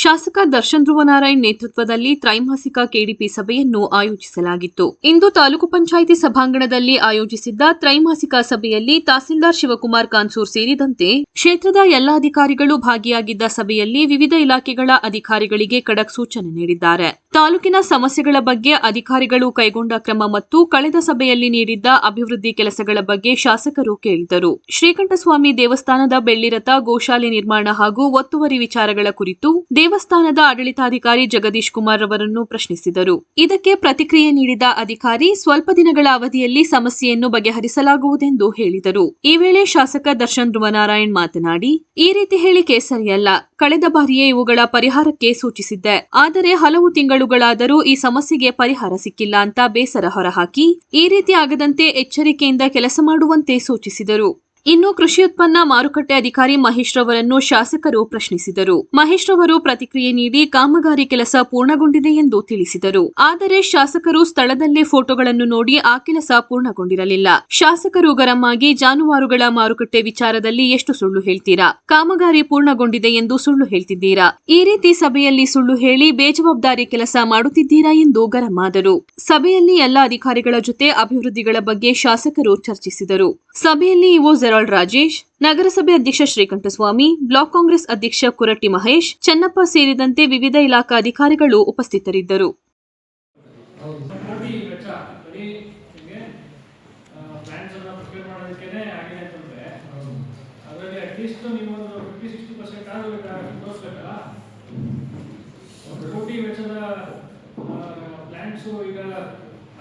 ಶಾಸಕ ದರ್ಶನ್ ಧ್ರುವನಾರಾಯಣ್ ನೇತೃತ್ವದಲ್ಲಿ ತ್ರೈಮಾಸಿಕ ಕೆಡಿಪಿ ಸಭೆಯನ್ನು ಆಯೋಜಿಸಲಾಗಿತ್ತು. ಇಂದು ತಾಲೂಕು ಪಂಚಾಯಿತಿ ಸಭಾಂಗಣದಲ್ಲಿ ಆಯೋಜಿಸಿದ್ದ ತ್ರೈಮಾಸಿಕ ಸಭೆಯಲ್ಲಿ ತಹಸೀಲ್ದಾರ್ ಶಿವಕುಮಾರ್ ಕಾನ್ಸೂರ್ ಸೇರಿದಂತೆ ಕ್ಷೇತ್ರದ ಎಲ್ಲ ಅಧಿಕಾರಿಗಳು ಭಾಗಿಯಾಗಿದ್ದ ಸಭೆಯಲ್ಲಿ ವಿವಿಧ ಇಲಾಖೆಗಳ ಅಧಿಕಾರಿಗಳಿಗೆ ಖಡಕ್ ಸೂಚನೆ ನೀಡಿದ್ದಾರೆ. ತಾಲೂಕಿನ ಸಮಸ್ಯೆಗಳ ಬಗ್ಗೆ ಅಧಿಕಾರಿಗಳು ಕೈಗೊಂಡ ಕ್ರಮ ಮತ್ತು ಕಳೆದ ಸಭೆಯಲ್ಲಿ ನೀಡಿದ್ದ ಅಭಿವೃದ್ಧಿ ಕೆಲಸಗಳ ಬಗ್ಗೆ ಶಾಸಕರು ಕೇಳಿದರು. ಶ್ರೀಕಂಠಸ್ವಾಮಿ ದೇವಸ್ಥಾನದ ಬೆಳ್ಳಿರಥ ಗೋಶಾಲೆ ನಿರ್ಮಾಣ ಹಾಗೂ ಒತ್ತುವರಿ ವಿಚಾರಗಳ ಕುರಿತು ದೇವಸ್ಥಾನದ ಆಡಳಿತಾಧಿಕಾರಿ ಜಗದೀಶ್ ಕುಮಾರ್ ಅವರನ್ನು ಪ್ರಶ್ನಿಸಿದರು. ಇದಕ್ಕೆ ಪ್ರತಿಕ್ರಿಯೆ ನೀಡಿದ ಅಧಿಕಾರಿ, ಸ್ವಲ್ಪ ದಿನಗಳ ಅವಧಿಯಲ್ಲಿ ಸಮಸ್ಯೆಯನ್ನು ಬಗೆಹರಿಸಲಾಗುವುದೆಂದು ಹೇಳಿದರು. ಈ ವೇಳೆ ಶಾಸಕ ದರ್ಶನ್ ಧ್ರುವನಾರಾಯಣ್ ಮಾತನಾಡಿ, ಈ ರೀತಿ ಹೇಳಿಕೆ ಸರಿಯಲ್ಲ ಕಳೆದ ಬಾರಿಯೇ ಇವುಗಳ ಪರಿಹಾರಕ್ಕೆ ಸೂಚಿಸಿದ್ದೆ. ಆದರೆ ಹಲವು ತಿಂಗಳುಗಳಾದರೂ ಈ ಸಮಸ್ಯೆಗೆ ಪರಿಹಾರ ಸಿಕ್ಕಿಲ್ಲ ಅಂತ ಬೇಸರ ಹೊರಹಾಕಿ ಈ ರೀತಿ ಆಗದಂತೆ ಎಚ್ಚರಿಕೆಯಿಂದ ಕೆಲಸ ಮಾಡುವಂತೆ ಸೂಚಿಸಿದರು. ಇನ್ನು ಕೃಷಿ ಉತ್ಪನ್ನ ಮಾರುಕಟ್ಟೆ ಅಧಿಕಾರಿ ಮಹೇಶ್ ರವರನ್ನು ಶಾಸಕರು ಪ್ರಶ್ನಿಸಿದರು. ಮಹೇಶ್ ರವರು ಪ್ರತಿಕ್ರಿಯೆ ನೀಡಿ ಕಾಮಗಾರಿ ಕೆಲಸ ಪೂರ್ಣಗೊಂಡಿದೆ ಎಂದು ತಿಳಿಸಿದರು. ಆದರೆ ಶಾಸಕರು ಸ್ಥಳದಲ್ಲೇ ಫೋಟೋಗಳನ್ನು ನೋಡಿ ಆ ಕೆಲಸ ಪೂರ್ಣಗೊಂಡಿರಲಿಲ್ಲ. ಶಾಸಕರು ಗರಂ ಆಗಿ ಜಾನುವಾರುಗಳ ಮಾರುಕಟ್ಟೆ ವಿಚಾರದಲ್ಲಿ ಎಷ್ಟು ಸುಳ್ಳು ಹೇಳ್ತೀರಾ? ಕಾಮಗಾರಿ ಪೂರ್ಣಗೊಂಡಿದೆ ಎಂದು ಸುಳ್ಳು ಹೇಳ್ತಿದ್ದೀರಾ? ಈ ರೀತಿ ಸಭೆಯಲ್ಲಿ ಸುಳ್ಳು ಹೇಳಿ ಬೇಜವಾಬ್ದಾರಿ ಕೆಲಸ ಮಾಡುತ್ತಿದ್ದೀರಾ ಎಂದು ಗರಂ ಆದರು ಸಭೆಯಲ್ಲಿ ಎಲ್ಲ ಅಧಿಕಾರಿಗಳ ಜೊತೆ ಅಭಿವೃದ್ಧಿಗಳ ಬಗ್ಗೆ ಶಾಸಕರು ಚರ್ಚಿಸಿದರು. ಸಭೆಯಲ್ಲಿ ಇಒ ಜೆರಾಲ್ಡ್ ರಾಜೇಶ್, ನಗರಸಭೆ ಅಧ್ಯಕ್ಷ ಶ್ರೀಕಂಠಸ್ವಾಮಿ, ಬ್ಲಾಕ್ ಕಾಂಗ್ರೆಸ್ ಅಧ್ಯಕ್ಷ ಕುರಟ್ಟಿ ಮಹೇಶ್, ಚನ್ನಪ್ಪ ಸೇರಿದಂತೆ ವಿವಿಧ ಇಲಾಖಾ ಅಧಿಕಾರಿಗಳು ಉಪಸ್ಥಿತರಿದ್ದರು. ಪ್ಲಾನ್ಸು ಈಗ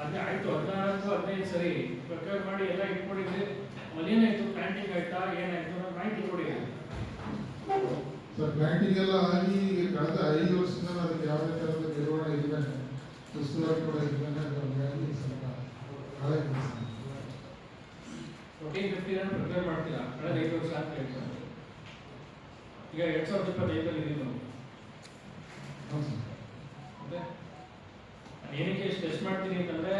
ಅದೇ ಆಯ್ತು, ಹದಿನಾರು, ಹದಿನೈದು ಸರಿ ಪ್ರಿಪೇರ್ ಮಾಡಿ ಎಲ್ಲ ಪ್ಲಾಂಟಿಂಗ್ ಆಯ್ತಾ ಏನಾಯ್ತು ಮಾಹಿತಿ ಕೊಡಿ. ಸರ್ ಎಲ್ಲ ಆಗಿ ಕಳೆದ ಐದು ವರ್ಷದಿಂದ ಅದಕ್ಕೆ ಯಾವುದೇ ಥರದ ನಿರ್ವಹಣೆ ಇಲ್ಲ. ಉಸ್ತುವಾರಿ ಕೂಡ ಇದ್ದಾನೆ ಬ್ಯಾಂಕಿಂಗ್ ಸ್ವಲ್ಪ ಹಳೆ ಕೆಲಸ. ಫೋರ್ಟೀನ್ ಫಿಫ್ಟೀನ್ ಪ್ರಿಪೇರ್ ಮಾಡ್ತೀರಾ? ಕಳೆದ ಐದು ವರ್ಷ ಹೇಳ್ತಾರೆ ಈಗ ಎರಡು ಸಾವಿರದ ಇಪ್ಪತ್ತೈದರಲ್ಲಿ ಇದೀವಿ ನಾವು ಏನಕ್ಕೆ ಟೆಸ್ಟ್ ಮಾಡ್ತೀನಿ ಅಂತಂದ್ರೆ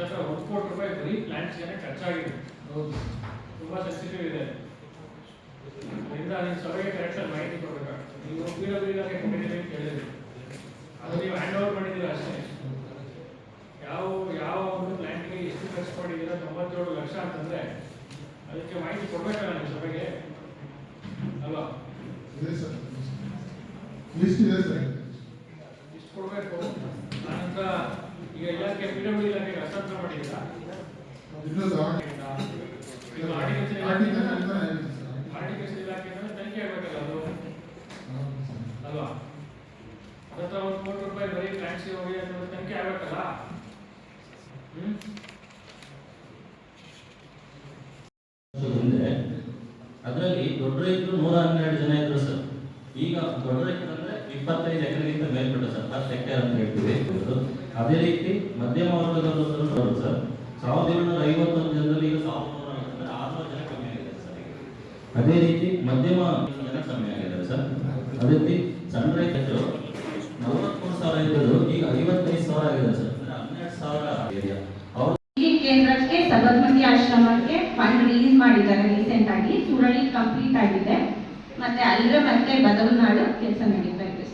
ಹತ್ರ ಒಂದು ಕೋಟಿ ರೂಪಾಯಿ ಬರೀ ಪ್ಲಾಂಟ್ಸ್ಗೆ ಖರ್ಚಾಗಿದೆ ಹೌದು. ತುಂಬ ಸೆನ್ಸಿಟಿವ್ ಇದೆ. ಅದರಿಂದ ನಿಮ್ಮ ಸಭೆಗೆ ಕರೆಕ್ಟಾಗಿ ಮಾಹಿತಿ ಕೊಡಬೇಕಾಗ್ತದೆ ನೀವು ಪಿ ಡಬ್ಲ್ಯೂ ಇಲಾಖೆ ಕೊಟ್ಟಿದ್ದೀರಿ ಅಂತ ಹೇಳಿದ್ರಿ. ಅದು ನೀವು ಹ್ಯಾಂಡ್ ಓವರ್ ಮಾಡಿದ್ದೀರಾ ಅಷ್ಟೇ? ಯಾವ ಯಾವ ಒಂದು ಪ್ಲಾಂಟ್ಗೆ ಎಷ್ಟು ಖರ್ಚು ಮಾಡಿದ್ದೀರಾ? ತೊಂಬತ್ತೇಳು ಲಕ್ಷ ಅಂತಂದರೆ ಅದಕ್ಕೆ ಮಾಹಿತಿ ಕೊಡಬೇಕಲ್ಲ ನಿಮ್ಮ ಸಭೆಗೆ? ಅಲ್ವಾ? ಲಿಸ್ಟ್ ಇದೆ ಸರ್. ಇಷ್ಟು ಕೊಡಬೇಕು. ಆನಂತರ ಈಗ ಇಲಾಖೆ ಇಲಾಖೆಗೆ ಹಸ್ತಾಂತರ ಆರ್ಟಿಕಲ್ಚರ್ ಅಂದ್ರೆ ತನಿಖೆ ಆಗ್ಬೇಕಲ್ಲ ಅದು? ಅಲ್ವಾ? ಅದತ್ರ ಒಂದು ಕೋಟಿ ರೂಪಾಯಿ ಬರೀ ಹೋಗಿ ಅನ್ನೋದು ತನಿಖೆ ಆಗಬೇಕಲ್ಲ? ಹ್ಮ್? ಅದರಲ್ಲಿ ದೊಡ್ಡ ರೈತರು ನೂರ ಹನ್ನೆರಡು ಜನ ಇದ್ರು ಸರ್. ಈಗ ದೊಡ್ಡ ರೈತರು ಅಂದ್ರೆ ಇಪ್ಪತ್ತೈದು ಎಕರೆಗಿಂತ ಮೇಲ್ಪಟ್ಟ ಸರ್ ಹತ್ತು ಎಕರೆ ಅಂತ ಹೇಳ್ತೀವಿ. ಅದೇ ರೀತಿ ಮಧ್ಯಮ ವರ್ಗದವರು ಸರ್. ಸಾವಿರದ ಏಳ್ನೂರ ಐವತ್ತೊಂದು ಜನರಲ್ಲಿ ಈಗ ಸಾವಿರದ ನೂರ ಆರುನೂರು ಜನ ಕಮ್ಮಿ ಆಗಿದೆ ಸರ್ ಅದೇ ರೀತಿ ಮಧ್ಯಮ ಜನ ಕಮ್ಮಿ ಆಗಿದೆ ಸರ್. ಅದೇ ರೀತಿ ಸಣ್ಣ ರೈತರು ನಲವತ್ಮೂರು ಸಾವಿರ ಇದ್ದರು ಈಗ ಐವತ್ತೈದು ಸಾವಿರ ಆಗಿದೆ ಸರ್. ಹನ್ನೆರಡು ಸಾವಿರ ಏರಿಯಾ ಕೇಂದ್ರಕ್ಕೆ ಸಬರ್ಮತಿ ಆಶ್ರಮಕ್ಕೆ ಫಂಡ್ ರಿಲೀಸ್ ಮಾಡಿದ್ದಾರೆ ರೀಸೆಂಟ್ ಆಗಿ. ಸುರಳಿ ಕಂಪ್ಲೀಟ್ ಆಗಿದೆ. ಮತ್ತೆ ಅಲ್ಲೇ ಮತ್ತೆ ಬದವನಾಡು ಕೆಲಸ ನಡೀತಾ ಇದೆ